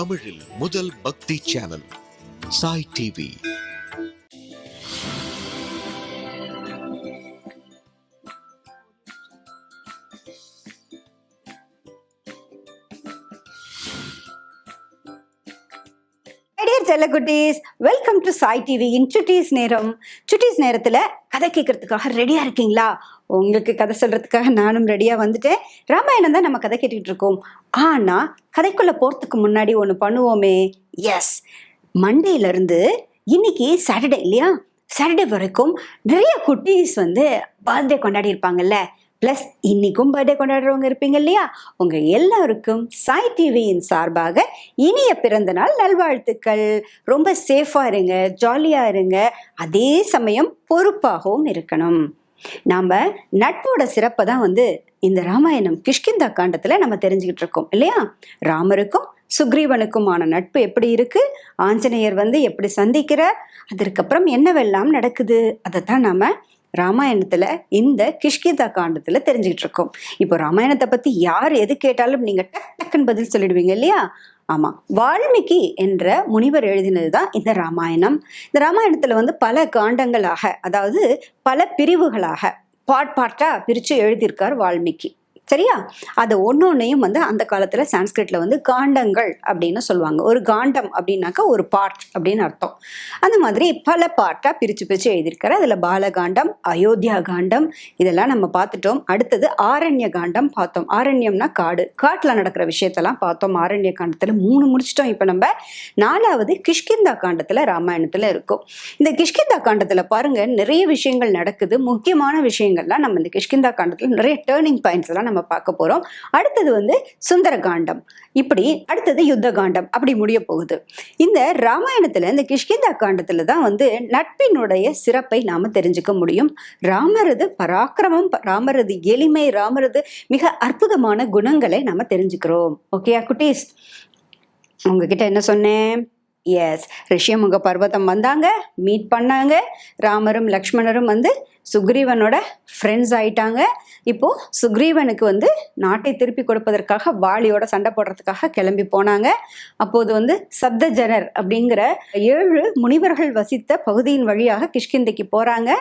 தமிழில் முதல் பக்தி channel Sai TV. Dear செல்லக்குட்டீஸ் welcome to Sai TV in சுட்டீஸ் நேரம் சுட்டீஸ் நேரத்தில் கதை கேட்கறதுக்காக ரெடியாக இருக்கீங்களா உங்களுக்கு கதை சொல்கிறதுக்காக நானும் ரெடியாக வந்துட்டேன் ராமாயணம் தான் நம்ம கதை கேட்டுக்கிட்டு இருக்கோம் ஆனால் கதைக்குள்ளே போகிறதுக்கு முன்னாடி ஒன்று பண்ணுவோமே. எஸ் மண்டேலேருந்து இன்னைக்கு சாட்டர்டே இல்லையா? சாட்டர்டே வரைக்கும் நிறைய குட்டீஸ் வந்து பர்த்டே கொண்டாடி இருப்பாங்கல்ல. ப்ளஸ் இன்னைக்கும் பர்த்டே கொண்டாடுறவங்க இருப்பீங்க இல்லையா? உங்க எல்லாருக்கும் சாய் டிவியின் சார்பாக இனிய பிறந்த நாள் நல்வாழ்த்துக்கள். ரொம்ப சேஃபா இருங்க ஜாலியா இருங்க. அதே சமயம் பொறுப்பாகவும் இருக்கணும். நாம நட்போட சிறப்பை தான் வந்து இந்த ராமாயணம் கிஷ்கிந்தா காண்டத்துல நம்ம தெரிஞ்சுக்கிட்டு இருக்கோம் இல்லையா? ராமருக்கும் சுக்ரீவனுக்குமான நட்பு எப்படி இருக்கு? ஆஞ்சநேயர் வந்து எப்படி சந்திக்கிறார்? அதற்கப்புறம் என்னவெல்லாம் நடக்குது? அதை தான் நாம ராமாயணத்துல இந்த கிஷ்கிந்தா காண்டத்துல தெரிஞ்சுக்கிட்டு இருக்கோம். இப்போ ராமாயணத்தை பத்தி யார் எது கேட்டாலும் நீங்க டக் டக்குன்னு பதில் சொல்லிடுவீங்க இல்லையா? ஆமா. வால்மீகி என்ற முனிவர் எழுதினது தான் இந்த ராமாயணம். இந்த ராமாயணத்துல வந்து பல காண்டங்களாக அதாவது பல பிரிவுகளாக பாட் பாட்டாக பிரித்து எழுதியிருக்கார் வால்மீகி. சரியா? அது ஒன்றையும் வந்து அந்த காலத்தில் சான்ஸ்கிரிட்ல வந்து காண்டங்கள் அப்படின்னு சொல்லுவாங்க. ஒரு காண்டம் அப்படின்னாக்கா ஒரு பார்ட் அப்படின்னு அர்த்தம். அந்த மாதிரி பல பார்ட்டாக பிரித்து பிரித்து எழுதியிருக்காரு. அதில் பாலகாண்டம் அயோத்தியா காண்டம் இதெல்லாம் நம்ம பார்த்துட்டோம். அடுத்தது ஆரண்ய காண்டம் பார்த்தோம். ஆரண்யம்னா காடு. காட்டில் நடக்கிற விஷயத்தெல்லாம் பார்த்தோம். ஆரண்ய காண்டத்தில் மூணு முடிச்சிட்டோம். இப்போ நம்ம நாலாவது கிஷ்கிந்தா காண்டத்தில் ராமாயணத்தில் இருக்கும். இந்த கிஷ்கிந்தா காண்டத்தில் பாருங்க நிறைய விஷயங்கள் நடக்குது. முக்கியமான விஷயங்கள்லாம் நம்ம இந்த கிஷ்கிந்தா காண்டத்தில் நிறைய டேர்னிங் பாயிண்ட்ஸ் எல்லாம் நம்ம பார்க்க போறோம். அடுத்தது வந்து சுந்தர காண்டம் இப்படி அடுத்தது யுத்த காண்டம் அப்படி முடிய போகுது. இந்த ராமாயணத்தில் இந்த கிஷ்கிந்தா காண்டத்தில் தான் வந்து நட்பினுடைய சிறப்பை நாம் தெரிஞ்சுக்க முடியும். ராமரது பராக்கிரமம் ராமரது எளிமை ராமரது மிக அற்புதமான குணங்களை நாம் தெரிஞ்சுக்கிறோம். ஓகேயா குட்டீஸ்? உங்ககிட்ட என்ன சொன்னேன்? எஸ் ரிஷியமுக பர்வதம் வந்தாங்க மீட் பண்ணாங்க. ராமரும் லக்ஷ்மணரும் வந்து சுக்ரீவனோட ஃப்ரெண்ட்ஸ் ஆயிட்டாங்க. இப்போ சுக்ரீவனுக்கு வந்து நாட்டை திருப்பி கொடுப்பதற்காக வாலியோட சண்டை போடுறதுக்காக கிளம்பி போனாங்க. அப்போது வந்து சப்தஜனர் அப்படிங்கிற ஏழு முனிவர்கள் வசித்த பகுதியின் வழியாக கிஷ்கிந்தைக்கு போறாங்க.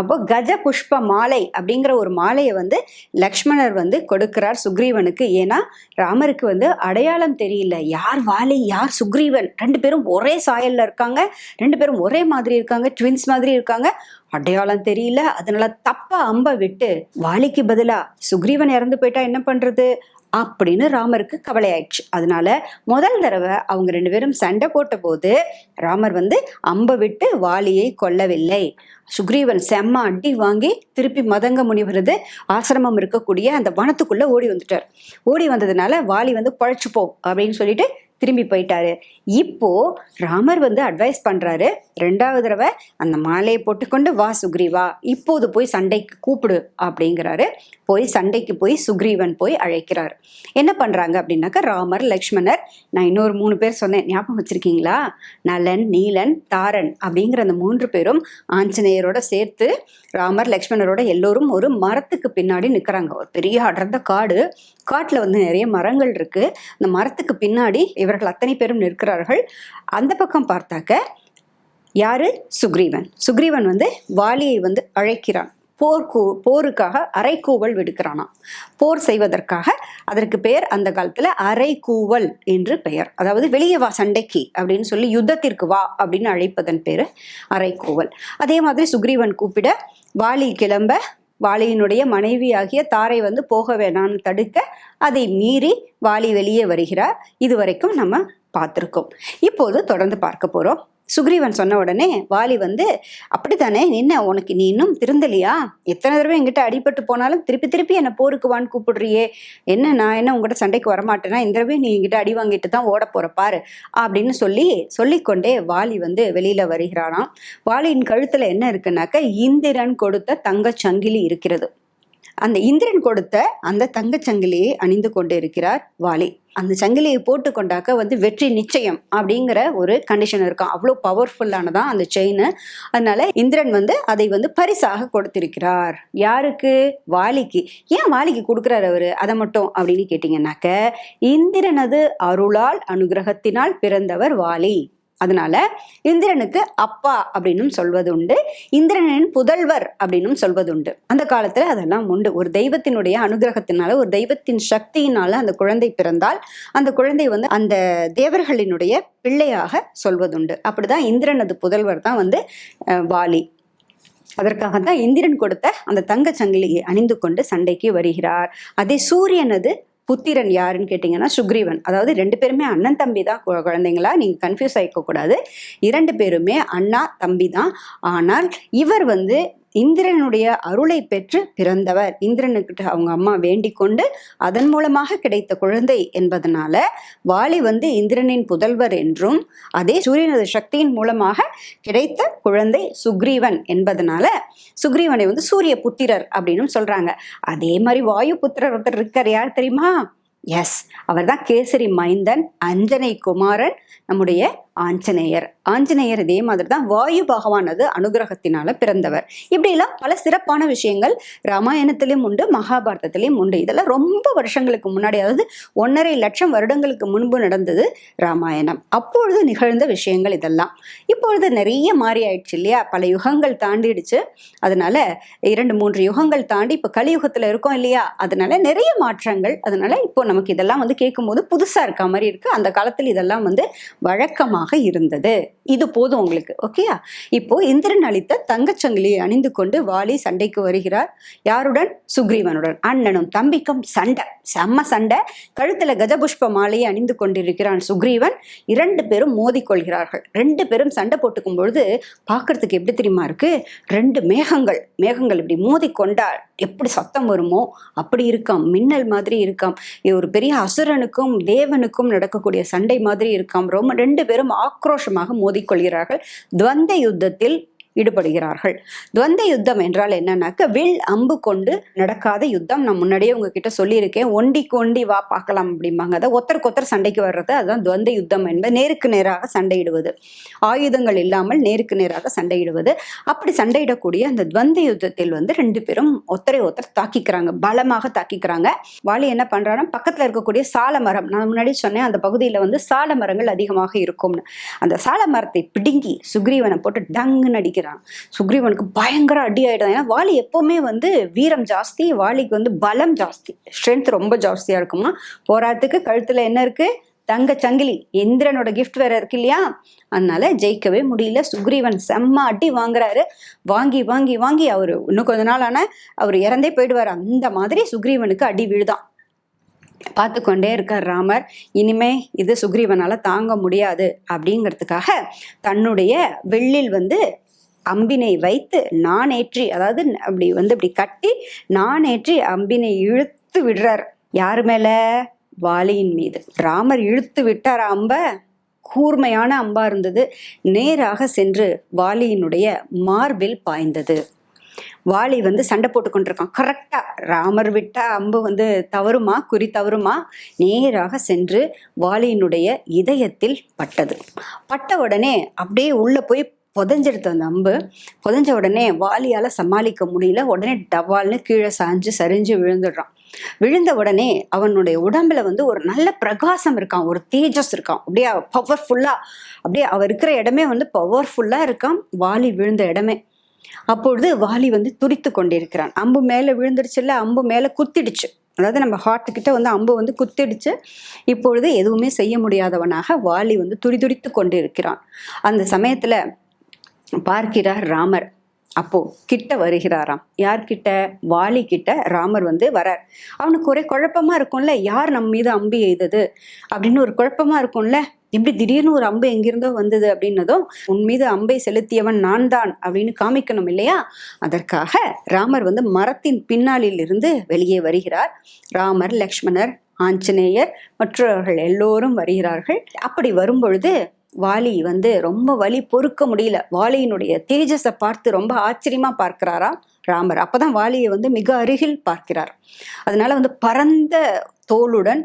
அப்போ கஜ புஷ்ப மாலை அப்படிங்கிற ஒரு மாலையை வந்து லக்ஷ்மணர் வந்து கொடுக்கிறார் சுக்ரீவனுக்கு. ஏன்னா ராமருக்கு வந்து அடையாளம் தெரியல. யார் வாலி யார் சுக்ரீவன்? ரெண்டு பேரும் ஒரே சாயல்ல இருக்காங்க. ரெண்டு பேரும் ஒரே மாதிரி இருக்காங்க. ட்வின்ஸ் மாதிரி இருக்காங்க. அடையாளம் தெரியல. அதனால தப்பா அம்ப விட்டு வாலிக்கு பதிலா சுக்ரீவன் இறந்து போயிட்டா என்ன பண்றது? அப்படின்னு ராமருக்கு கவலை ஆயிடுச்சு அதனால முதல் தடவை அவங்க ரெண்டு பேரும் சண்டை போட்ட போது ராமர் வந்து அம்ப விட்டு வாலியை கொல்லவில்லை. சுக்ரீவன் செம்ம அடி வாங்கி திருப்பி மதங்க முனிவரது ஆசிரமம் இருக்கக்கூடிய அந்த வனத்துக்குள்ள ஓடி வந்துட்டார். ஓடி வந்ததுனால வாலி வந்து பழச்சுப்போம் அப்படின்னு சொல்லிட்டு திரும்பி போயிட்டாரு. இப்போ ராமர் வந்து அட்வைஸ் பண்றாரு. ரெண்டாவது தடவை அந்த மாலையை போட்டுக்கொண்டு வா சுக்ரீவா இப்போது போய் சண்டைக்கு கூப்பிடு அப்படிங்கிறாரு. போய் சண்டைக்கு போய் சுக்ரீவன் போய் அழைக்கிறார். என்ன பண்றாங்க அப்படின்னாக்கா ராமர் லக்ஷ்மணர் நான் இன்னொரு மூணு பேர் சொன்னேன். ஞாபகம் வச்சிருக்கீங்களா? நலன் நீலன் தாரன் அப்படிங்கிற அந்த மூன்று பேரும் ஆஞ்சநேயரோட சேர்த்து ராமர் லக்ஷ்மணரோட எல்லோரும் ஒரு மரத்துக்கு பின்னாடி நிற்கிறாங்க ஒரு பெரிய அடர்ந்த காடு. காட்டில் வந்து நிறைய மரங்கள் இருக்கு. அந்த மரத்துக்கு பின்னாடி இவர்கள் அத்தனை பேரும் போகிறார்கள் அந்த பக்கம் பார்த்தாக்க யாரு? சுக்ரீவன். சுக்ரீவன் வந்து வாலியை வந்து அழைக்கிறான். போர்க்கூ போருக்காக அரைக்கூவல் விடுக்கிறானாம். போர் செய்வதற்காக அதற்கு பெயர் அந்த காலத்துல அரைக்கூவல் என்று பெயர். அதாவது வெளியே வா சண்டைக்கு அப்படின்னு சொல்லி யுத்தத்திற்கு வா அப்படின்னு அழைப்பதன் பேர் அரைக்கூவல். அதே மாதிரி சுக்ரீவன் கூப்பிட வாலி கிளம்ப வாலியினுடைய மனைவியாகிய தாரை வந்து போக வேணாம்னு தடுக்க அதை மீறி வாலி வெளியே வருகிறார். இதுவரைக்கும் நம்ம பார்த்துருக்கோம். இப்போது தொடர்ந்து பார்க்க போகிறோம் சுக்ரீவன் சொன்ன உடனே வாலி வந்து அப்படித்தானே என்ன உனக்கு நீ இன்னும் திருந்தலையா? எத்தனை தடவை என்கிட்ட அடிபட்டு போனாலும் திருப்பி திருப்பி என்னை போருக்கு வான்னு கூப்பிடுறியே. என்ன நான் என்ன உங்கள்கிட்ட சண்டைக்கு வரமாட்டேன்னா இந்த தடவை நீ எங்கிட்ட அடி வாங்கிட்டு தான் ஓட போகிற பாரு அப்படின்னு சொல்லி சொல்லிக்கொண்டே வாலி வந்து வெளியில் வருகிறானாம். வாலியின் கழுத்தில் என்ன இருக்குன்னாக்க இந்திரன் கொடுத்த தங்கச் சங்கிலி இருக்கிறது. அந்த இந்திரன் கொடுத்த அந்த தங்கச் சங்கிலியை அணிந்து கொண்டு இருக்கிறார் வாலி. அந்த சங்கிலியை போட்டு கொண்டாக்க வந்து வெற்றி நிச்சயம் அப்படிங்கிற ஒரு கண்டிஷன் இருக்கும். அவ்வளோ பவர்ஃபுல்லானதான் அந்த செயின் அதனால இந்திரன் வந்து அதை வந்து பரிசாக கொடுத்திருக்கிறார். யாருக்கு? வாலிக்கு. ஏன் வாலிக்கு கொடுக்குறாரு அவரு? அதை மட்டும் அப்படின்னு கேட்டிங்கன்னாக்க இந்திரனது அருளால் அனுகிரகத்தினால் பிறந்தவர் வாலி. அதனால இந்திரனுக்கு அப்பா அப்படின்னும் சொல்வது உண்டு இந்திரனின் புதல்வர் அப்படின்னும் சொல்வது உண்டு அந்த காலத்துல அதெல்லாம் உண்டு. ஒரு தெய்வத்தினுடைய அனுகிரகத்தினால ஒரு தெய்வத்தின் சக்தியினால அந்த குழந்தை பிறந்தால் அந்த குழந்தை வந்து அந்த தேவர்களினுடைய பிள்ளையாக சொல்வதுண்டு. அப்படிதான் இந்திரனது புதல்வர் தான் வந்து வாலி. அதற்காக தான் இந்திரன் கொடுத்த அந்த தங்கச் சங்கிலியை அணிந்து கொண்டு சண்டைக்கு வருகிறார். அதே சூரியனது புத்திரன் யாருன்னு கேட்டிங்கன்னா சுக்ரீவன். அதாவது ரெண்டு பேருமே அண்ணன் தம்பி தான் கு- குழந்தைங்களா நீங்கள் கன்ஃபியூஸ் ஆகிக்க கூடாது இரண்டு பேருமே அண்ணா தம்பி தான். ஆனால் இவர் வந்து இந்திரனுடைய அருளை பெற்று பிறந்தவர். இந்திரனுக்கிட்ட அவங்க அம்மா வேண்டிக் கொண்டு அதன் மூலமாக கிடைத்த குழந்தை என்பதனால வாலி வந்து இந்திரனின் புதல்வர் என்றும் அதே சூரியனது சக்தியின் மூலமாக கிடைத்த குழந்தை சுக்ரீவன் என்பதனால சுக்ரீவனை வந்து சூரிய புத்திரர் அப்படின்னு சொல்றாங்க. அதே மாதிரி வாயு புத்திரர் ஒருத்தர் இருக்கார். யார் தெரியுமா? எஸ் அவர்தான் கேசரி மைந்தன் அஞ்சனை குமாரன் நம்முடைய ஆஞ்சநேயர். ஆஞ்சநேயர் இதே மாதிரி தான் வாயு பகவானது அனுகிரகத்தினால பிறந்தவர். இப்படிலாம் பல சிறப்பான விஷயங்கள் ராமாயணத்திலையும் உண்டு மகாபாரதத்திலையும் உண்டு. இதெல்லாம் ரொம்ப வருஷங்களுக்கு முன்னாடி அதாவது ஒன்றரை லட்சம் வருடங்களுக்கு முன்பு நடந்தது ராமாயணம். அப்பொழுது நிகழ்ந்த விஷயங்கள் இதெல்லாம். இப்பொழுது நிறைய மாறி ஆயிடுச்சு இல்லையா? பல யுகங்கள் தாண்டிடுச்சு. அதனால இரண்டு மூன்று யுகங்கள் தாண்டி இப்போ கலியுகத்தில் இருக்கோம் இல்லையா? அதனால நிறைய மாற்றங்கள். அதனால இப்போ நமக்கு இதெல்லாம் வந்து கேட்கும்போது புதுசாக இருக்க மாதிரி இருக்கு. அந்த காலத்தில் இதெல்லாம் வந்து வழக்கமாக இருந்தது. இது போதும் உங்களுக்கு. ஓகேயா இப்போ இந்திரன் அளித்த தங்கச்சங்கிலியை அணிந்து கொண்டு வாலி சண்டைக்கு வருகிறார். யாருடன்? சுக்ரீவனுடன். அண்ணனும் தம்பிக்கும் சண்டை. செம்ம சண்டை. கழுத்தில் கஜபுஷ்ப மாலையை அணிந்து கொண்டிருக்கிறான் சுக்ரீவன். இரண்டு பேரும் மோதிக்கொள்கிறார்கள் ரெண்டு பேரும் சண்டை போட்டுக்கும் பொழுது பார்க்கறதுக்கு எப்படி தெரியுமா இருக்கு? ரெண்டு மேகங்கள். மேகங்கள் இப்படி மோதிக்கொண்டால் எப்படி சத்தம் வருமோ அப்படி இருக்காம். மின்னல் மாதிரி இருக்காம். இது ஒரு பெரிய அசுரனுக்கும் தேவனுக்கும் நடக்கக்கூடிய சண்டை மாதிரி இருக்காம். ரொம்ப ரெண்டு பேரும் ஆக்ரோஷமாக மோதிக்கொள்கிறார்கள். துவந்த யுத்தத்தில் ஈடுபடுகிறார்கள். துவந்த யுத்தம் என்றால் என்னன்னாக்க வில் அம்பு கொண்டு நடக்காத யுத்தம். நான் முன்னாடியே உங்ககிட்ட சொல்லியிருக்கேன். ஒண்டிக்கு ஒண்டி வா பார்க்கலாம் அப்படிம்பாங்க. அதை ஒத்தருக்கு ஒருத்தர் சண்டைக்கு வர்றது அதுதான் துவந்த யுத்தம் என்பது நேருக்கு நேராக சண்டையிடுவது. ஆயுதங்கள் இல்லாமல் நேருக்கு நேராக சண்டையிடுவது. அப்படி சண்டையிடக்கூடிய அந்த துவந்த யுத்தத்தில் வந்து ரெண்டு பேரும் ஒத்தரை ஒத்தர் தாக்கிக்கிறாங்க. பலமாக தாக்கிக்கிறாங்க. வாலி என்ன பண்றான்னா பக்கத்துல இருக்கக்கூடிய சால மரம் நான் முன்னாடி சொன்னேன் அந்த பகுதியில் வந்து சால மரங்கள் அதிகமாக இருக்கும்னு. அந்த சால மரத்தை பிடுங்கி சுக்ரீவனை போட்டு டங்குன்னு அடிக்கிறான். சுக்ரீவனுக்கு பயங்கர அடி ஆயிடும் ஏன்னா வாலி எப்பவுமே வந்து வீரம் ஜாஸ்தி வாலிக்கு வந்து பலம் ஜாஸ்தி. ஸ்ட்ரென்த் ரொம்ப ஜாஸ்தியா இருக்குமா? போராட்டத்துக்கு கழுத்துல என்ன இருக்கு? தங்க சங்கிலி. இந்திரனோட கிஃப்ட் வேற இருக்கு இல்லையா? அதனால ஜெயிக்கவே முடியல. சுக்ரீவன் செம்ம அடி வாங்குறாரு. வாங்கி வாங்கி வாங்கி அவர் இன்னும் கொஞ்ச நாள் ஆனால் அவர் இறந்தே போயிடுவார். அந்த மாதிரி சுக்ரீவனுக்கு அடி விழுதான். பார்த்து கொண்டே இருக்கார் ராமர். இனிமே இது சுக்ரீவனால தாங்க முடியாது. அப்படிங்கிறதுக்காக தன்னுடைய வெள்ளில் வந்து அம்பினை வைத்து நானேற்றி அதாவது அப்படி வந்து இப்படி கட்டி நானேற்றி அம்பினை இழுத்து விடுறார். யார் மேல? வாலியின் மீது. ராமர் இழுத்து விட்டார் அம்ப. கூர்மையான அம்பா இருந்தது. நேராக சென்று வாலியினுடைய மார்பில் பாய்ந்தது. வாலி வந்து சண்டை போட்டு கொண்டிருக்கான். கரெக்டா ராமர் விட்ட அம்பு வந்து தவறுமா? குறி தவறுமா? நேராக சென்று வாலியினுடைய இதயத்தில் பட்டது. பட்ட உடனே அப்படியே உள்ள போய் புதஞ்செடுத்த அந்த அம்பு புதஞ்ச உடனே வாலியால் சமாளிக்க முடியல. உடனே டவால்னு கீழே சாஞ்சு சரிஞ்சு விழுந்துடுறான். விழுந்த உடனே அவனுடைய உடம்புல வந்து ஒரு நல்ல பிரகாசம் இருக்கான். ஒரு தேஜஸ் இருக்கான். அப்படியே பவர்ஃபுல்லாக அப்படியே அவர் இருக்கிற இடமே வந்து பவர்ஃபுல்லாக இருக்கான். வாலி விழுந்த இடமே. அப்பொழுது வாலி வந்து துடித்து கொண்டிருக்கிறான். அம்பு மேலே விழுந்துருச்சுல்ல அம்பு மேலே குத்திடுச்சு. அதாவது நம்ம ஹார்ட் வந்து அம்பு வந்து குத்திடுச்சு. இப்பொழுது எதுவுமே செய்ய முடியாதவனாக வாலி வந்து துடிதுடித்து கொண்டிருக்கிறான். அந்த சமயத்தில் பார்க்கிறார் ராமர். அப்போ கிட்ட வருகிறாராம். யார்கிட்ட? வாலி கிட்ட ராமர் வந்து வரார். அவனுக்கு ஒரே குழப்பமா இருக்கும்ல யார் நம்ம மீது அம்பு எய்தது? அப்படின்னு ஒரு குழப்பமா இருக்கும்ல இப்படி திடீர்னு ஒரு அம்பு எங்கிருந்தோ வந்தது அப்படின்னதும் உன் மீது அம்பை செலுத்தியவன் நான் தான் அப்படின்னு காமிக்கணும் இல்லையா? அதற்காக ராமர் வந்து மரத்தின் பின்னாளில் இருந்து வெளியே வருகிறார். ராமர் லக்ஷ்மணர் ஆஞ்சநேயர் மற்றவர்கள் எல்லோரும் வருகிறார்கள். அப்படி வரும்பொழுது வாலி வந்து ரொம்ப வலி பொறுக்க முடியல. வாலியினுடைய தேஜஸை பார்த்து ரொம்ப ஆச்சரியமா பார்க்கிறாரா ராமர். அப்பதான் வாலியை வந்து மிக அருகில் பார்க்கிறார். அதனால வந்து பரந்த தோலுடன்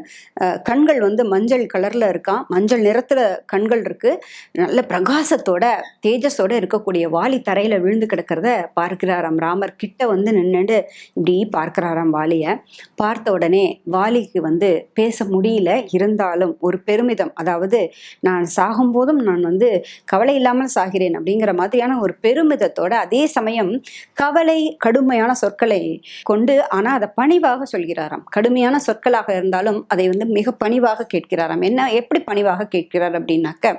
கண்கள் வந்து மஞ்சள் கலரில் இருக்கான் மஞ்சள் நிறத்தில் கண்கள் இருக்குது நல்ல பிரகாசத்தோட தேஜஸோட இருக்கக்கூடிய வாலி தரையில் விழுந்து கிடக்கிறத பார்க்கிறாராம் ராமர். கிட்ட வந்து நின்றுட்டு இப்படி பார்க்கிறாராம் வாலியை. பார்த்த உடனே வாலிக்கு வந்து பேச முடியல. இருந்தாலும் ஒரு பெருமிதம் அதாவது நான் சாகும்போதும் நான் வந்து கவலை இல்லாமல் சாகிறேன் அப்படிங்கிற மாதிரியான ஒரு பெருமிதத்தோட அதே சமயம் கவலை கடுமையான சொற்களை கொண்டு ஆனால் அதை பணிவாக சொல்கிறாராம். கடுமையான சொற்களாக இருந்தாலும் அதை வந்து மிக பணிவாக கேட்கிறாராம். என்ன எப்படி பணிவாக கேட்கிறார் அப்படின்னாக்க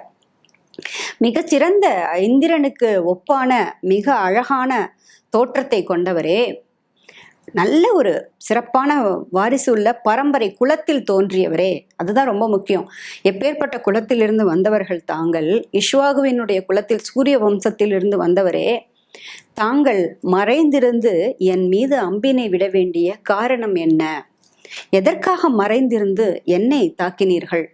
மிகச்சிறந்த இந்திரனுக்கு ஒப்பான மிக அழகான தோற்றத்தை கொண்டவரே நல்ல ஒரு சிறப்பான வாரிசு உள்ள பரம்பரை குலத்தில் தோன்றியவரே. அதுதான் ரொம்ப முக்கியம். எப்பேற்பட்ட குலத்திலிருந்து வந்தவர்கள் தாங்கள் இஷ்வாகுவினுடைய குலத்தில் சூரிய வம்சத்திலிருந்து வந்தவரே தாங்கள் மறைந்திருந்து என் மீது அம்பினை விட வேண்டிய காரணம் என்ன? எதற்காக மறைந்திருந்து என்னை தாக்கினீர்கள்?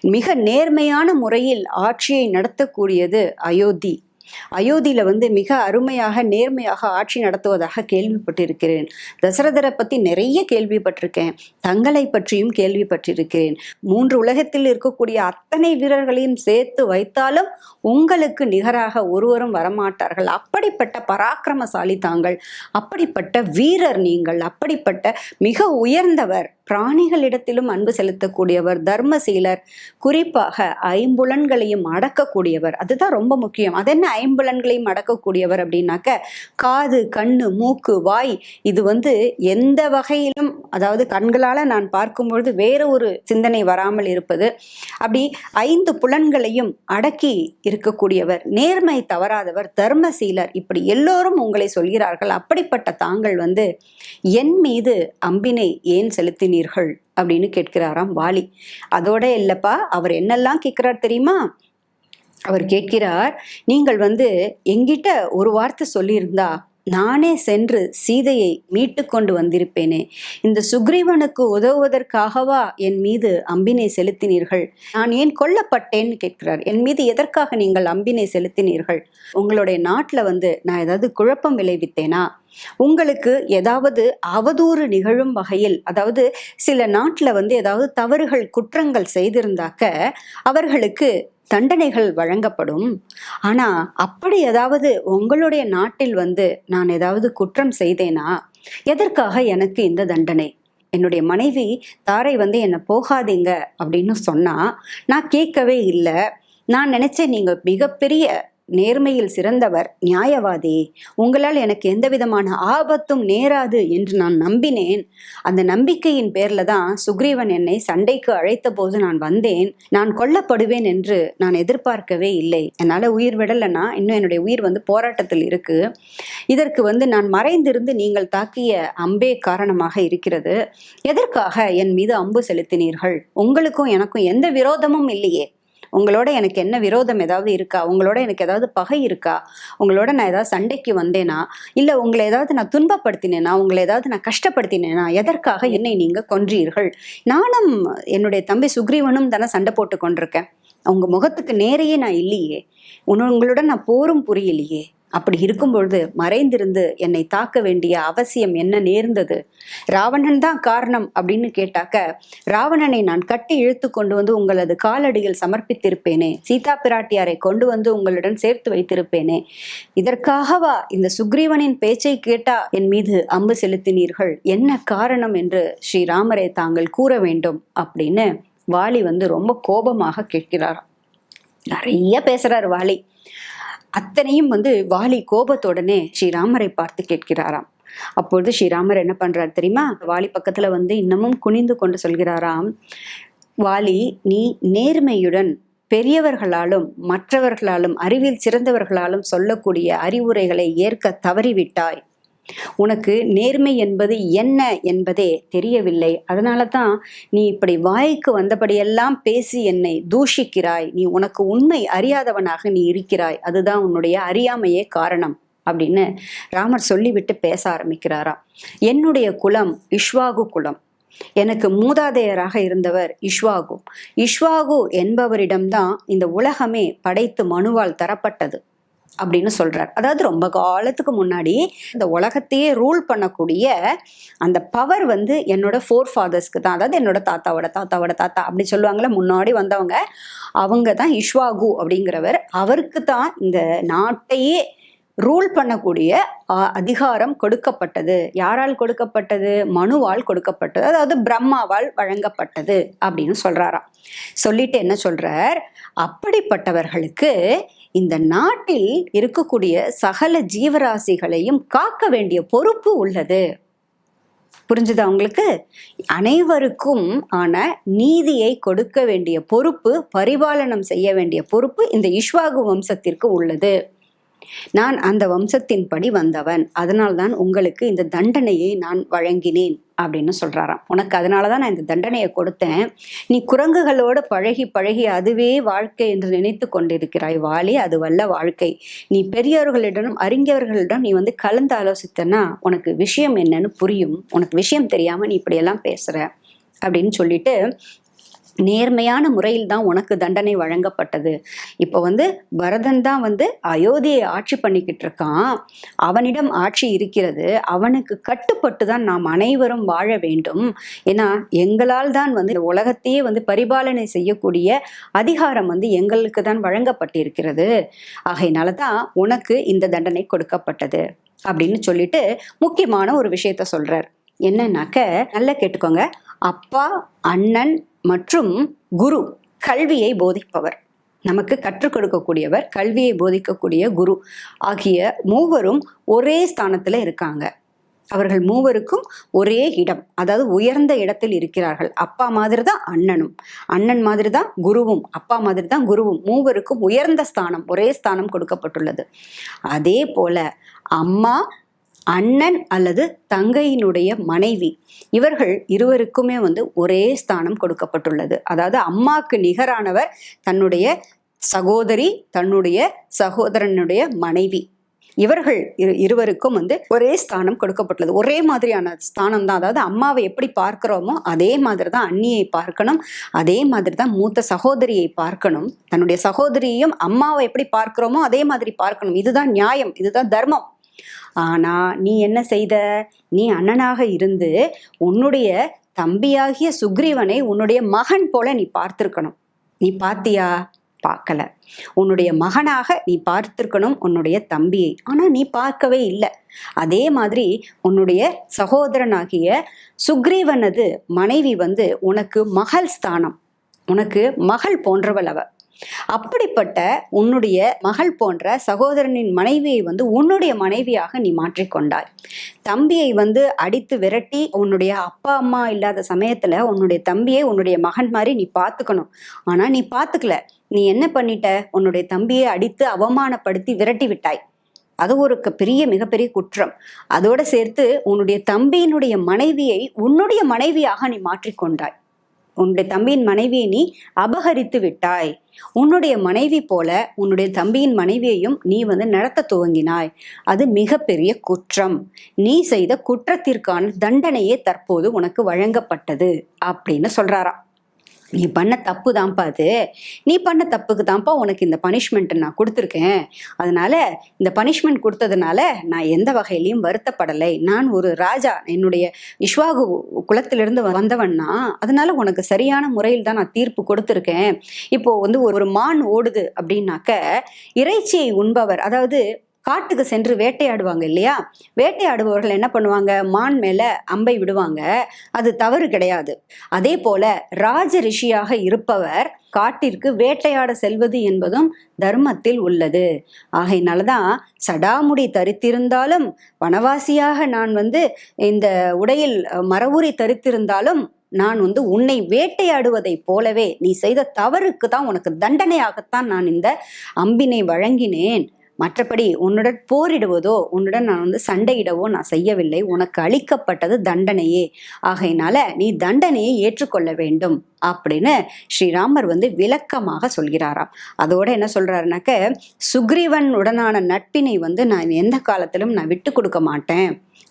மிக நேர்மையான முறையில் ஆட்சியை நடத்தக்கூடியது அயோத்தி. அயோத்தியில் வந்து மிக அருமையாக நேர்மையாக ஆட்சி நடத்துவதாக கேள்விப்பட்டிருக்கிறேன். தசரதரை பற்றி நிறைய கேள்விப்பட்டிருக்கேன். தங்களை பற்றியும் கேள்விப்பட்டிருக்கிறேன். மூன்று உலகத்தில் இருக்கக்கூடிய அத்தனை வீரர்களையும் சேர்த்து வைத்தாலும் உங்களுக்கு நிகராக ஒருவரும் வரமாட்டார்கள். அப்படிப்பட்ட பராக்கிரமசாலி தாங்கள் அப்படிப்பட்ட வீரர் நீங்கள் அப்படிப்பட்ட மிக உயர்ந்தவர் பிராணிகளிடத்திலும் அன்பு செலுத்தக்கூடியவர் தர்மசீலர் குறிப்பாக ஐம்புலன்களையும் அடக்கக்கூடியவர். அதுதான் ரொம்ப முக்கியம். அது என்ன ஐம்புலன்களையும் அடக்கக்கூடியவர் அப்படின்னாக்க காது கண்ணு மூக்கு வாய் இது வந்து எந்த வகையிலும் அதாவது கண்களால் நான் பார்க்கும்பொழுது வேற ஒரு சிந்தனை வராமல் இருப்பது. அப்படி ஐந்து புலன்களையும் அடக்கி இருக்கக்கூடியவர் நேர்மை தவறாதவர் தர்மசீலர் இப்படி எல்லோரும் உங்களை சொல்கிறார்கள். அப்படிப்பட்ட தாங்கள் வந்து என் மீது அம்பினை ஏன் செலுத்தினீர்கள் அப்படின்னு கேட்கிறாராம் வாலி. அதோட இல்லைப்பா அவர் என்னெல்லாம் கேட்கிறார் தெரியுமா? அவர் கேட்கிறார் நீங்கள் வந்து எங்கிட்ட ஒரு வார்த்தை சொல்லியிருந்தா நானே சென்று சீதையை மீட்டு கொண்டு வந்திருப்பேனே. இந்த சுக்ரீவனுக்கு உதவுவதற்காகவா என் மீது அம்பினை செலுத்தினீர்கள்? நான் ஏன் கொல்லப்பட்டேன்னு கேட்கிறார். என் மீது எதற்காக நீங்கள் அம்பினை செலுத்தினீர்கள்? உங்களுடைய நாட்டில் வந்து நான் ஏதாவது குழப்பம் விளைவித்தேனா? உங்களுக்கு ஏதாவது அவதூறு நிகழும் வகையில் அதாவது சில நாட்டில் வந்து ஏதாவது தவறுகள் குற்றங்கள் செய்திருந்தாக்க அவர்களுக்கு தண்டனைகள் வழங்கப்படும். ஆனால் அப்படி ஏதாவது உங்களுடைய நாட்டில் வந்து நான் ஏதாவது குற்றம் செய்தேனா? எதற்காக எனக்கு இந்த தண்டனை? என்னுடைய மனைவி தாரை வந்து என்னை போகாதீங்க அப்படின்னு சொன்னா நான் கேட்கவே இல்லை. நான் நினைச்சேன் நீங்கள் மிகப்பெரிய நேர்மையில் சிறந்தவர் நியாயவாதி. உங்களால் எனக்கு எந்த விதமான ஆபத்தும் நேராது என்று நான் நம்பினேன். அந்த நம்பிக்கையின் பேர்ல தான் சுக்ரீவன் என்னை சண்டைக்கு அழைத்த போது நான் வந்தேன். நான் கொல்லப்படுவேன் என்று நான் எதிர்பார்க்கவே இல்லை. என்னால் உயிர் விடலைன்னா இன்னும் என்னுடைய உயிர் வந்து போராட்டத்தில் இருக்கு. இதற்கு வந்து நான் மறைந்திருந்து நீங்கள் தாக்கிய அம்பே காரணமாக இருக்கிறது. எதற்காக என் மீது அம்பு செலுத்தினீர்கள்? உங்களுக்கும் எனக்கும் எந்த விரோதமும் இல்லையே. உங்களோட எனக்கு என்ன விரோதம் ஏதாவது இருக்கா? உங்களோட எனக்கு ஏதாவது பகை இருக்கா? உங்களோட நான் ஏதாவது சண்டைக்கு வந்தேனா? இல்லை உங்களை ஏதாவது நான் துன்பப்படுத்தினேனா? உங்களை ஏதாவது நான் கஷ்டப்படுத்தினேனா? எதற்காக என்னை நீங்கள் கொன்றீர்கள்? நானும் என்னுடைய தம்பி சுக்ரீவனும் தானே சண்டை போட்டு கொண்டிருக்கேன். அவங்க முகத்துக்கு நேரையே நான் இல்லையே. உன- உங்களோட நான் போரும் புரியலையே. அப்படி இருக்கும் பொழுது மறைந்திருந்து என்னை தாக்க வேண்டிய அவசியம் என்ன நேர்ந்தது? ராவணன் தான் காரணம் அப்படின்னு கேட்டாக்க ராவணனை நான் கட்டி இழுத்து கொண்டு வந்து உங்களது காலடியில் சமர்ப்பித்திருப்பேனே சீதா பிராட்டியாரை கொண்டு வந்து உங்களுடன் சேர்த்து வைத்திருப்பேனே. இதற்காகவா இந்த சுக்ரீவனின் பேச்சை கேட்டா என் மீது அம்பு செலுத்தினீர்கள்? என்ன காரணம் என்று ஸ்ரீராமரை தாங்கள் கூற வேண்டும் அப்படின்னு வாலி வந்து ரொம்ப கோபமாக கேட்கிறாராம். நிறைய பேசுறாரு வாலி. அத்தனையும் வந்து வாலி கோபத்தோடனே ஸ்ரீராமரை பார்த்து கேட்கிறாராம். அப்பொழுது ஸ்ரீராமர் என்ன பண்றாரு தெரியுமா? வாலி பக்கத்துல வந்து இன்னமும் குனிந்து கொண்டு சொல்கிறாராம். வாலி நீ நேர்மையுடன் பெரியவர்களாலும் மற்றவர்களாலும் அறிவில் சிறந்தவர்களாலும் சொல்லக்கூடிய அறிவுரைகளை ஏற்க தவறிவிட்டாய். உனக்கு நேர்மை என்பது என்ன என்பதே தெரியவில்லை. அதனால தான் நீ இப்படி வாய்க்கு வந்தபடியெல்லாம் பேசி என்னை தூஷிக்கிறாய். நீ உனக்கு உண்மை அறியாதவனாக நீ இருக்கிறாய். அதுதான் உன்னுடைய அறியாமையே காரணம் அப்படின்னு ராமர் சொல்லிவிட்டு பேச ஆரம்பிக்கிறாராம் என்னுடைய குலம் இஷ்வாகு குலம். எனக்கு மூதாதையராக இருந்தவர் இஷ்வாகு. இஷ்வாகு என்பவரிடம்தான் இந்த உலகமே படைத்து மனுவால் தரப்பட்டது. அப்படின்னு சொல்றார். அதாவது ரொம்ப காலத்துக்கு முன்னாடி இந்த உலகத்தையே ரூல் பண்ணக்கூடிய அந்த பவர் வந்து என்னோட ஃபோர் ஃபாதர்ஸ்க்கு தான். அதாவது என்னோட தாத்தாவோட தாத்தாவோட தாத்தா அப்படி சொல்லுவாங்களே முன்னாடி வந்தவங்க அவங்க தான் இஷ்வாகு அப்படிங்கிறவர். அவருக்கு தான் இந்த நாட்டையே ரூல் பண்ணக்கூடிய அதிகாரம் கொடுக்கப்பட்டது. யாரால் கொடுக்கப்பட்டது? மனுவால் கொடுக்கப்பட்டது. அதாவது பிரம்மாவால் வழங்கப்பட்டது அப்படின்னு சொல்றாராம். சொல்லிட்டு என்ன சொல்றார்? அப்படிப்பட்டவர்களுக்கு இந்த நாட்டில் இருக்கக்கூடிய சகல ஜீவராசிகளையும் காக்க வேண்டிய பொறுப்பு உள்ளது. புரிஞ்சுதா உங்களுக்கு? அனைவருக்கும் ஆன நீதியை கொடுக்க வேண்டிய பொறுப்பு பரிபாலனம் செய்ய வேண்டிய பொறுப்பு இந்த இஷ்வாகு வம்சத்திற்கு உள்ளது. நான் அந்த வம்சத்தின்படி வந்தவன். அதனால்தான் உங்களுக்கு இந்த தண்டனையை நான் வழங்கினேன் அப்படின்னு சொல்றாராம். உனக்கு அதனால தான் நான் இந்த தண்டனையை கொடுத்தேன். நீ குரங்குகளோடு பழகி பழகி அதுவே வாழ்க்கை என்று நினைத்து கொண்டிருக்கிறாய். வாலி அது வல்ல வாழ்க்கை. நீ பெரியவர்களிடம் அறிஞர்களிடம் நீ வந்து கலந்து ஆலோசித்தனா உனக்கு விஷயம் என்னன்னு புரியும். உனக்கு விஷயம் தெரியாம நீ இப்படியெல்லாம் பேசுற அப்படின்னு சொல்லிட்டு நேர்மையான முறையில் தான் உனக்கு தண்டனை வழங்கப்பட்டது. இப்போ வந்து பரதன் தான் வந்து அயோத்தியை ஆட்சி பண்ணிக்கிட்டு இருக்கான். அவனிடம் ஆட்சி இருக்கிறது. அவனுக்கு கட்டுப்பட்டு தான் நாம் அனைவரும் வாழ வேண்டும். ஏன்னா எங்களால் தான் வந்து உலகத்தையே வந்து பரிபாலனை செய்யக்கூடிய அதிகாரம் வந்து எங்களுக்கு தான் வழங்கப்பட்டிருக்கிறது. ஆகையினால தான் உனக்கு இந்த தண்டனை கொடுக்கப்பட்டது அப்படின்னு சொல்லிட்டு முக்கியமான ஒரு விஷயத்த சொல்றார். என்னன்னாக்க நல்லா கேட்டுக்கோங்க. அப்பா அண்ணன் மற்றும் குரு கல்வியை போதிப்பவர். நமக்கு கற்றுக் கொடுக்கக்கூடியவர் கல்வியை போதிக்கக்கூடிய குரு ஆகிய மூவரும் ஒரே ஸ்தானத்துல இருக்காங்க. அவர்கள் மூவருக்கும் ஒரே இடம் அதாவது உயர்ந்த இடத்தில் இருக்கிறார்கள். அப்பா மாதிரி தான் அண்ணனும் அண்ணன் மாதிரி தான் குருவும் அப்பா மாதிரி தான் குருவும். மூவருக்கும் உயர்ந்த ஸ்தானம் ஒரே ஸ்தானம் கொடுக்கப்பட்டுள்ளது. அதே போல அம்மா அண்ணன் அல்லது தங்கையினுடைய மனைவி. இவர்கள் இருவருக்குமே வந்து ஒரே ஸ்தானம் கொடுக்கப்பட்டுள்ளது. அதாவது அம்மாக்கு நிகரானவர் தன்னுடைய சகோதரி தன்னுடைய சகோதரனுடைய மனைவி. இவர்கள் இரு இருவருக்கும் வந்து ஒரே ஸ்தானம் கொடுக்கப்பட்டுள்ளது. ஒரே மாதிரியான ஸ்தானம் தான் அதாவது அம்மாவை எப்படி பார்க்கிறோமோ அதே மாதிரி தான் அண்ணியை பார்க்கணும். அதே மாதிரி தான் மூத்த சகோதரியை பார்க்கணும். தன்னுடைய சகோதரியையும் அம்மாவை எப்படி பார்க்கிறோமோ அதே மாதிரி பார்க்கணும். இதுதான் நியாயம். இதுதான் தர்மம். ஆனா நீ என்ன செய்த? நீ அண்ணனாக இருந்து உன்னுடைய தம்பியாகிய சுக்ரீவனை உன்னுடைய மகன் போல நீ பார்த்திருக்கணும். நீ பாத்தியா? பார்க்கல. உன்னுடைய மகனாக நீ பார்த்திருக்கணும் உன்னுடைய தம்பியை. ஆனா நீ பார்க்கவே இல்லை. அதே மாதிரி உன்னுடைய சகோதரனாகிய சுக்ரீவனது மனைவி வந்து உனக்கு மகள் ஸ்தானம். உனக்கு மகள் போன்றவள் அவள் அப்படிப்பட்ட உன்னுடைய மகள் போன்ற சகோதரனின் மனைவியை வந்து உன்னுடைய மனைவியாக நீ மாற்றிக்கொண்டாய். தம்பியை வந்து அடித்து விரட்டி உன்னுடைய அப்பா அம்மா இல்லாத சமயத்துல உன்னுடைய தம்பியை உன்னுடைய மகன் மாதிரி நீ பார்த்துக்கணும். ஆனா நீ பார்த்துக்கல. நீ என்ன பண்ணிட்ட? உன்னுடைய தம்பியை அடித்து அவமானப்படுத்தி விரட்டி விட்டாய். அது ஒரு பெரிய மிகப்பெரிய குற்றம். அதோட சேர்த்து உன்னுடைய தம்பியினுடைய மனைவியை உன்னுடைய மனைவியாக நீ மாற்றிக்கொண்டாய். உன்னுடைய தம்பியின் மனைவியை நீ அபகரித்து விட்டாய். உன்னுடைய மனைவி போல உன்னுடைய தம்பியின் மனைவியையும் நீ வந்து நடத்த துவங்கினாய். அது மிகப்பெரிய குற்றம். நீ செய்த குற்றத்திற்கான தண்டனையே தற்போது உனக்கு வழங்கப்பட்டது அப்படின்னு சொல்றாராம். நீ பண்ண தப்பு தான்ப்பா அது. நீ பண்ண தப்புக்கு தான்ப்பா உனக்கு இந்த பனிஷ்மெண்ட்டை நான் கொடுத்துருக்கேன். அதனால இந்த பனிஷ்மெண்ட் கொடுத்ததுனால நான் எந்த வகையிலையும் வருத்தப்படலை. நான் ஒரு ராஜா என்னுடைய இஷ்வாகு குலத்திலிருந்து வந்தவன்னா அதனால உனக்கு சரியான முறையில் தான் நான் தீர்ப்பு கொடுத்துருக்கேன். இப்போ வந்து ஒரு ஒரு மான் ஓடுது அப்படின்னாக்க இறைச்சியை உண்பவர் அதாவது காட்டுக்கு சென்று வேட்டையாடுவாங்க இல்லையா? வேட்டையாடுபவர்கள் என்ன பண்ணுவாங்க? மான் மேல அம்பை விடுவாங்க. அது தவறு கிடையாது. அதே போல ராஜ ரிஷியாக இருப்பவர் காட்டிற்கு வேட்டையாட செல்வது என்பதும் தர்மத்தில் உள்ளது. ஆகையினால்தான் சடாமுடி தரித்திருந்தாலும் வனவாசியாக நான் வந்து இந்த உடையில் மரவுரி தரித்திருந்தாலும் நான் வந்து உன்னை வேட்டையாடுவதைப் போலவே நீ செய்த தவறுக்கு தான் உனக்கு தண்டனையாகத்தான் நான் இந்த அம்பினை வழங்கினேன். மற்றபடி உன்னுடன் போரிடுவதோ உன்னுடன் நான் வந்து சண்டையிடவோ நான் செய்யவில்லை. உனக்கு அளிக்கப்பட்டது தண்டனையே. ஆகையினால நீ தண்டனையை ஏற்றுக்கொள்ள வேண்டும் அப்படின்னு ஸ்ரீராமர் வந்து விளக்கமாக சொல்கிறாராம். அதோட என்ன சொல்றாருனாக்க சுக்ரீவன் உடனான நட்பினை வந்து நான் எந்த காலத்திலும் நான் விட்டு கொடுக்க மாட்டேன்.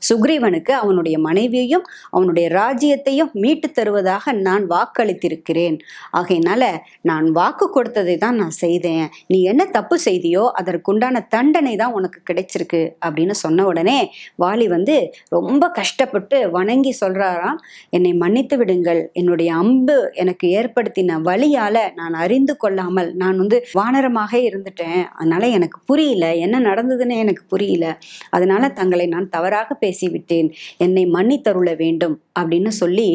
சுக்ரீவனுக்கு அவனுடைய மனைவியையும் அவனுடைய ராஜ்யத்தையும் மீட்டு தருவதாக நான் வாக்களித்திருக்கிறேன். ஆகையினால நான் வாக்கு கொடுத்ததை தான் நான் செய்தேன். நீ என்ன தப்பு செய்தியோ அதற்குண்டான தண்டனை தான் உனக்கு கிடைச்சிருக்கு அப்படின்னு சொன்ன உடனே வாலி வந்து ரொம்ப கஷ்டப்பட்டு வணங்கி சொல்றாராம் என்னை மன்னித்து விடுங்கள். என்னுடைய அம்பு எனக்கு ஏற்படுத்தின வழியால நான் அறிந்து கொள்ளாமல் நான் வந்து வானரமாக இருந்துட்டேன். அதனால எனக்கு புரியல. என்ன நடந்ததுன்னு எனக்கு புரியல. அதனால தங்களை நான் தவறாக பேசிவிட்டேன். என்னை மன்னித்தருள வேண்டும் அப்படின்னு சொல்லி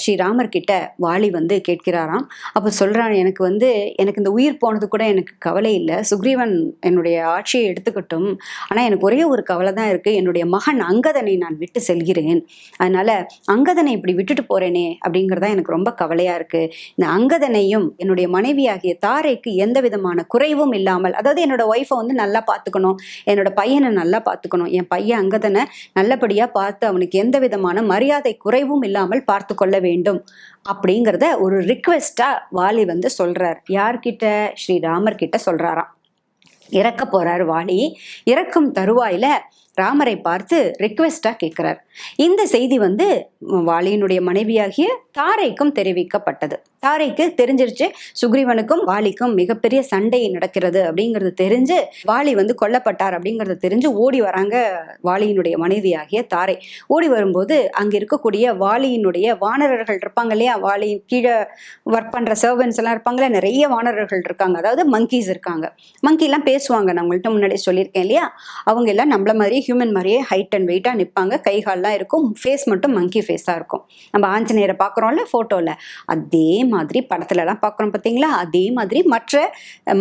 ஸ்ரீராமர் கிட்ட வாலி வந்து கேட்கிறாராம். அப்போ சொல்கிறான் எனக்கு வந்து எனக்கு இந்த உயிர் போனது கூட எனக்கு கவலை இல்லை. சுக்ரீவன் என்னுடைய ஆட்சியை எடுத்துக்கட்டும். ஆனால் எனக்கு ஒரே ஒரு கவலை தான் இருக்குது என்னுடைய மகன் அங்கதனை நான் விட்டு செல்கிறேன். அதனால அங்கதனை இப்படி விட்டுட்டு போறேனே அப்படிங்கிறதா எனக்கு ரொம்ப கவலையா இருக்கு. இந்த அங்கதனையும் என்னுடைய மனைவியாகிய தாரைக்கு எந்த விதமான குறைவும் இல்லாமல் அதாவது என்னோட ஒய்ஃபை வந்து நல்லா பார்த்துக்கணும் என்னோட பையனை நல்லா பார்த்துக்கணும் என் பையன் அங்கதனை நல்லபடியா பார்த்து அவனுக்கு எந்த விதமான மரியாதை குறைவும் இல்லாமல் பார்த்து கொள்ள வேண்டும். அப்படிங்கிறத ஒரு ரிக்வெஸ்டா வாலி வந்து சொல்றார். யார்கிட்ட? ஸ்ரீராமர் கிட்ட சொல்றாராம். இறக்க போறார் வாலி. இறக்கும் தருவாயில ராமரை பார்த்து ரிக்வெஸ்டா கேட்கிறார் இந்த செய்தி வந்து வாலியினுடைய மனைவியாகிய தாரைக்கும் தெரிவிக்கப்பட்டது. தாரைக்கு தெரிஞ்சிருச்சு சுக்ரீவனுக்கும் வாலிக்கும் மிகப்பெரிய சண்டை நடக்கிறது அப்படிங்கிறது தெரிஞ்சு வாலி வந்து கொல்லப்பட்டார் அப்படிங்கிறது தெரிஞ்சு ஓடி வராங்க வாலியினுடைய மனைவியாகிய தாரை. ஓடி வரும்போது அங்க இருக்கக்கூடிய வாலியினுடைய வானரர்கள் இருப்பாங்க இல்லையா? வாலி கீழே ஒர்க் பண்ற சர்வன்ஸ் எல்லாம் இருப்பாங்களே நிறைய வானரர்கள் இருக்காங்க. அதாவது மங்கீஸ் இருக்காங்க. மங்கி எல்லாம் பேசுவாங்க. நான் உங்கள்கிட்ட முன்னாடி சொல்லியிருக்கேன் இல்லையா? அவங்க எல்லாம் நம்மள மாதிரி ஹியூமன் மாதிரியே ஹைட் அண்ட் வெயிட்டாக நிற்பாங்க கை கால்லாம் இருக்கும். ஃபேஸ் மட்டும் மங்கி ஃபேஸாக இருக்கும். நம்ம ஆஞ்சநேயரை பார்க்குறோம்ல ஃபோட்டோவில் அதே மாதிரி படத்துலலாம் பார்க்குறோம் பார்த்தீங்களா? அதே மாதிரி மற்ற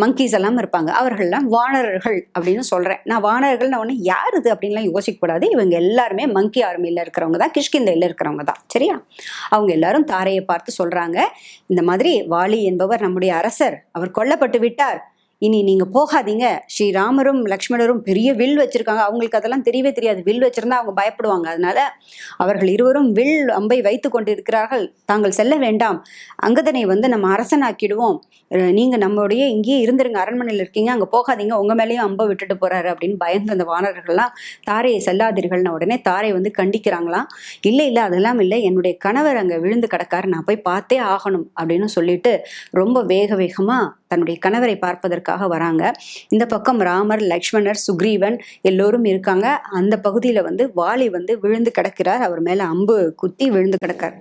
மங்கீஸ் எல்லாம் இருப்பாங்க. அவர்கள்லாம் வானரர்கள் அப்படின்னு சொல்கிறேன் நான் வானரர்கள்னு ஒன்று யார் இது அப்படின்லாம் யோசிக்க கூடாது. இவங்க எல்லாருமே மங்கி ஆர்மியில் இருக்கிறவங்க தான். கிஷ்கிந்தையில் இருக்கிறவங்க தான். சரியா? அவங்க எல்லாரும் தாரையை பார்த்து சொல்கிறாங்க இந்த மாதிரி வாலி என்பவர் நம்முடைய அரசர். அவர் கொல்லப்பட்டு விட்டார். இனி நீங்கள் போகாதீங்க. ஸ்ரீராமரும் லக்ஷ்மணரும் பெரிய வில் வச்சுருக்காங்க. அவங்களுக்கு அதெல்லாம் தெரியவே தெரியாது. வில் வச்சிருந்தா அவங்க பயப்படுவாங்க. அதனால அவர்கள் இருவரும் வில் அம்பை வைத்து கொண்டிருக்கிறார்கள். தாங்கள் செல்ல வேண்டாம். அங்கதனை வந்து நம்ம அரசனாக்கிடுவோம். நீங்கள் நம்மளுடைய இங்கேயே இருந்துருங்க. அரண்மனையில் இருக்கீங்க. அங்கே போகாதீங்க. உங்கள் மேலேயும் அம்பை விட்டுட்டு போறாரு அப்படின்னு பயந்து அந்த வானர்கள்லாம் தாரையை செல்லாதீர்கள்னு உடனே தாரை வந்து கண்டிக்கிறாங்களாம் இல்லை இல்லை. அதெல்லாம் இல்லை. என்னுடைய கணவர் அங்கே விழுந்து கிடக்காரு. நான் போய் பார்த்தே ஆகணும் அப்படின்னு சொல்லிட்டு ரொம்ப வேக வேகமாக தன்னுடைய கணவரை பார்ப்பதற்கு பார்க்கறதுக்காக வராங்க. இந்த பக்கம் ராமர் லக்ஷ்மணர் சுக்ரீவன் எல்லோரும் இருக்காங்க. அந்த பகுதியில வந்து வாலி வந்து விழுந்து கிடக்கிறார். அவர் மேல அம்பு குத்தி விழுந்து கிடக்கார்.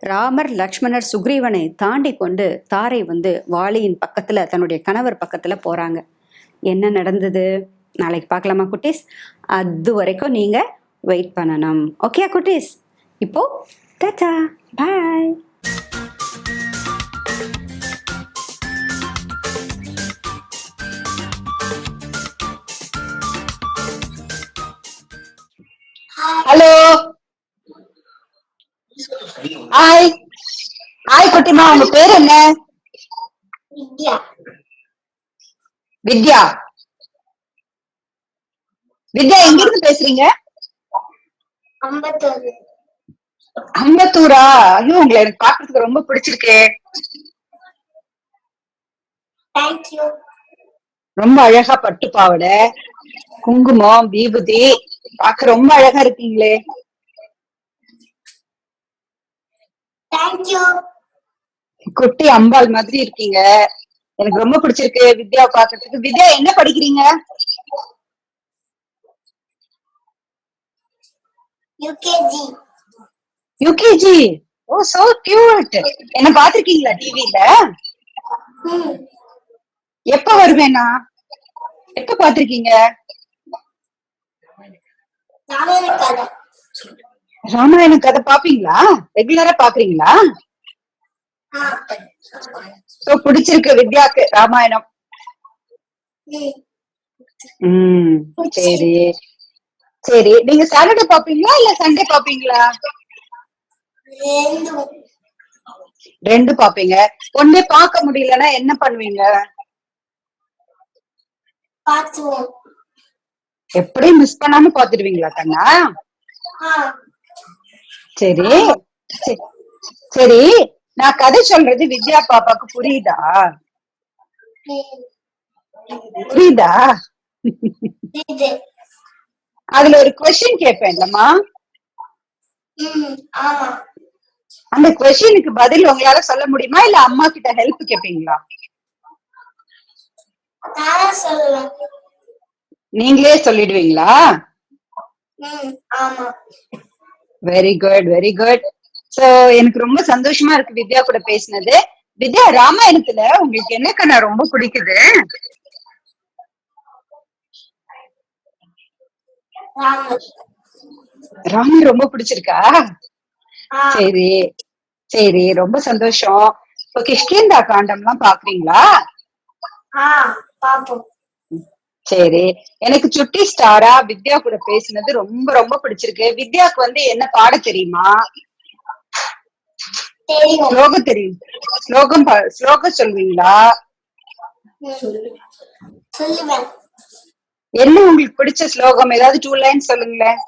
ராமர் லக்ஷ்மணர் சுக்ரீவனை தாண்டி கொண்டு தாரை வந்து வாலியின் பக்கத்துல தன்னுடைய கணவர் பக்கத்துல போறாங்க. என்ன நடந்தது? நாளைக்கு பார்க்கலாமா குட்டீஸ்? அது வரைக்கும் நீங்க வெயிட் பண்ணணும். ஓகே குட்டீஸ்? இப்போ டாடா பாய் ஹலோ ஹாய் ஹாய் குட்டிமா உங்க பேர் என்ன? வித்யா. வித்யா. வித்யா எங்க இருந்து பேசுறீங்க? ஐம்பத்தொரு அம்பத்தூரா? ஐயோ உங்களை எனக்கு பாக்குறதுக்கு ரொம்ப பிடிச்சிருக்கே. ரொம்ப அழகா பட்டு பாவாடை குங்குமம் விபூதி. பார்க்க ரொம்ப அழகா இருக்கீங்களே. குட்டி அம்பாள் மாதிரி இருக்கீங்க. எனக்கு ரொம்ப பிடிச்சிருக்கு வித்யா பாக்குறதுக்கு வித்யா என்ன படிக்கிறீங்க? UKG UKG oh so cute என்ன பாத்திருக்கீங்களா டிவில எப்ப வருவேனா எப்ப பாத்திருக்கீங்க ராமாயண கதை. பாப்பீங்களா? ரெகுலரா பாக்குறீங்களா? சோ பிடிச்சிருக்கு வித்யாக்கு ராமாயணம். உம் சரி. சரி நீங்க சாட்டர்டே பாப்பீங்களா இல்ல சண்டே பாப்பீங்களா? ரெண்டு. பாப்பீங்க. ஒண்ணே பார்க்க முடியலன்னா என்ன பண்ணுவீங்க? எப்படியும் மிஸ் பண்ணாம பாத்துடுவீங்களா கண்ணா? சரி. சரி. சரி. நான் கதை சொல்றது வித்யா பாப்பாக்கு புரியுதா? புரியுதா? அதுல ஒரு கொஸ்டின் கேட்பேன்லம்மா இல்லம்மா. அந்த கொஸ்டினுக்கு பதில் உங்களால சொல்ல முடியுமா? இல்ல அம்மா கிட்ட ஹெல்ப் கேப்பீங்களா? நீங்களே சொல்லிடுவீங்களா? Very good very good so எனக்கு ரொம்ப சந்தோஷமா இருக்கு வித்யா கூட பேசினது. வித்யா ராமாயணத்துல உங்களுக்கு என்ன கண்ணா ரொம்ப பிடிக்குது? ராமன். ரொம்ப பிடிச்சிருக்கா? சரி சரி ரொம்ப சந்தோஷம். இப்போ கிஷ்கிந்தா காண்டம்லாம் பாக்குறீங்களா? ஆ பாப்போம். சரி. எனக்கு சுட்டி ஸ்டாரா வித்யா கூட பேசினது ரொம்ப ரொம்ப பிடிச்சிருக்கு. வித்யாக்கு வந்து என்ன பாட தெரியுமா? ஸ்லோகம் தெரியும். ஸ்லோகம் ஸ்லோகம் சொல்வீங்களா? என்ன உங்களுக்கு பிடிச்ச ஸ்லோகம்? ஏதாவது டூ லைன் சொல்லுங்களேன்.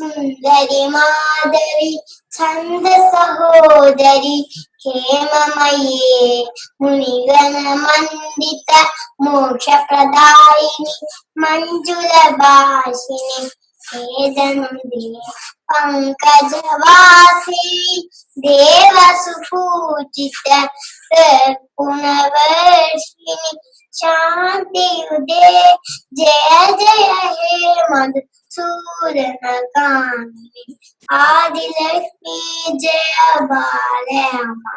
சுந்தரி மாதரி சந்த சகோதரி கேமமயே முனிகன மந்தித மோட்ச பிரதாயினி மஞ்சுள பாஷினி வேதனுதி பங்கஜவாசி தேவசுபூஜித புனவர்ஷினி சாந்தியுதே ஜெய ஜெய ஹே மது சூரனகாமி ஆதிலக்ஷ்மி ஜெயபாலயமா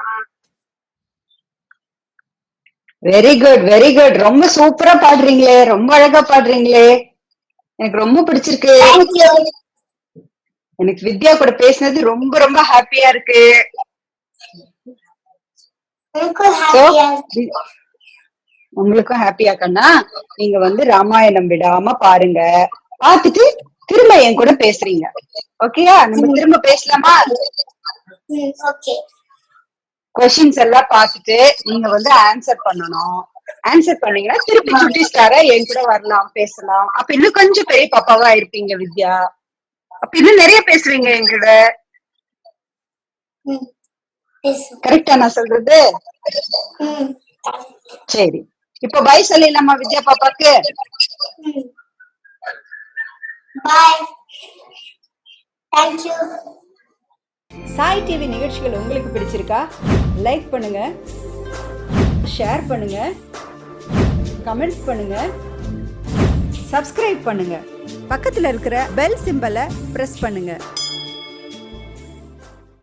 வெரி குட் வெரி குட் ரொம்ப சூப்பரா பாடுறீங்களே ரொம்ப அழகா பாடுறீங்களே. எனக்கு ரொம்ப பிடிச்சிருக்கு. எனக்கு வித்யா கூட பேசினது ரொம்ப ரொம்ப ஹாப்பியா இருக்கு. உங்களுக்கும் ஹாப்பியா கண்ணா நீங்க வந்து ராமாயணம் விடாம பாருங்க. பார்த்துட்டு திரும்ப என் கூட பேசுறீங்க. ஓகேயா நம்ம திரும்ப பேசலாமா? கொஸ்டின்ஸ் எல்லாம் பார்த்துட்டு நீங்க வந்து ஆன்சர் பண்ணணும். ஆன்சர் பண்ணீங்கன்னா திருப்பி சுட்டி ஸ்டாரா என் கூட வரலாம் பேசலாம். அப்ப இன்னும் கொஞ்சம் பெரிய பாப்பாவா இருப்பீங்க வித்யா. அப்ப இன்னும் நிறைய பேசுவீங்க என்கிட்ட ம் பேசு கரெக்டா நான் சொல்றது? சரி. இப்ப பை சொல்லிடலாமா வித்யா பாப்பாக்கு? பாய் தேங்க்யூ சாய் டிவி நிகழ்ச்சிகள் உங்களுக்கு பிடிச்சிருக்கா? லைக் பண்ணுங்க. ஷேர் பண்ணுங்க. கமெண்ட்ஸ் பண்ணுங்க. சப்ஸ்கிரைப் பண்ணுங்க. பக்கத்தில் இருக்கிற பெல் சிம்பலை ப்ரெஸ் பண்ணுங்க.